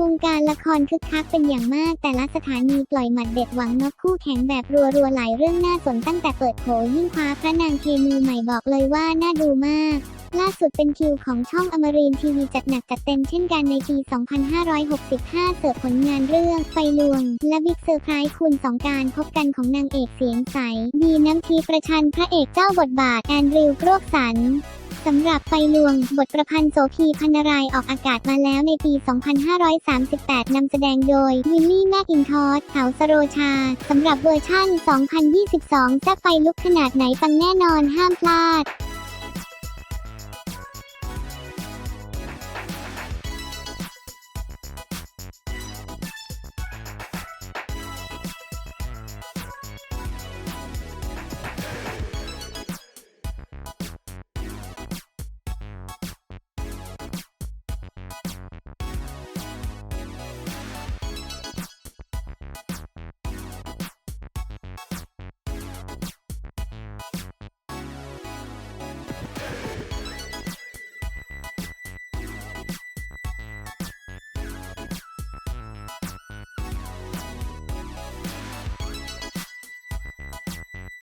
วงการละครคึกคักเป็นอย่างมาก แต่ละสถานีปล่อยหมัดเด็ดหวังนกคู่แข่งแบบรัวๆหลายเรื่องน่าสนตั้งแต่เปิดโผยิ่งคว้าพระนางเคมีใหม่บอกเลยว่าน่าดูมากล่าสุดเป็นคิวของช่องอมรินทีวีจัดหนักจัดเต็มเช่นกันในปี 2565 เสิร์ฟผลงานเรื่องไฟลวง และบิ๊กเซอร์ไพรส์คุณสองการพบกันของนางเอกเสียงใสบีน้ำทีประชันพระเอกเจ้าบทบาทแอนดริวโกรกสัน สำหรับไฟลวง บทประพันธ์โสภีพันนารายออกอากาศมาแล้วในปี 2538 นำแสดงโดย วิลลี่แมกอินทอสเถาสโรชา สำหรับเวอร์ชั่น 2022 จะไฟลุกขนาดไหนฟังแน่นอนห้ามพลาด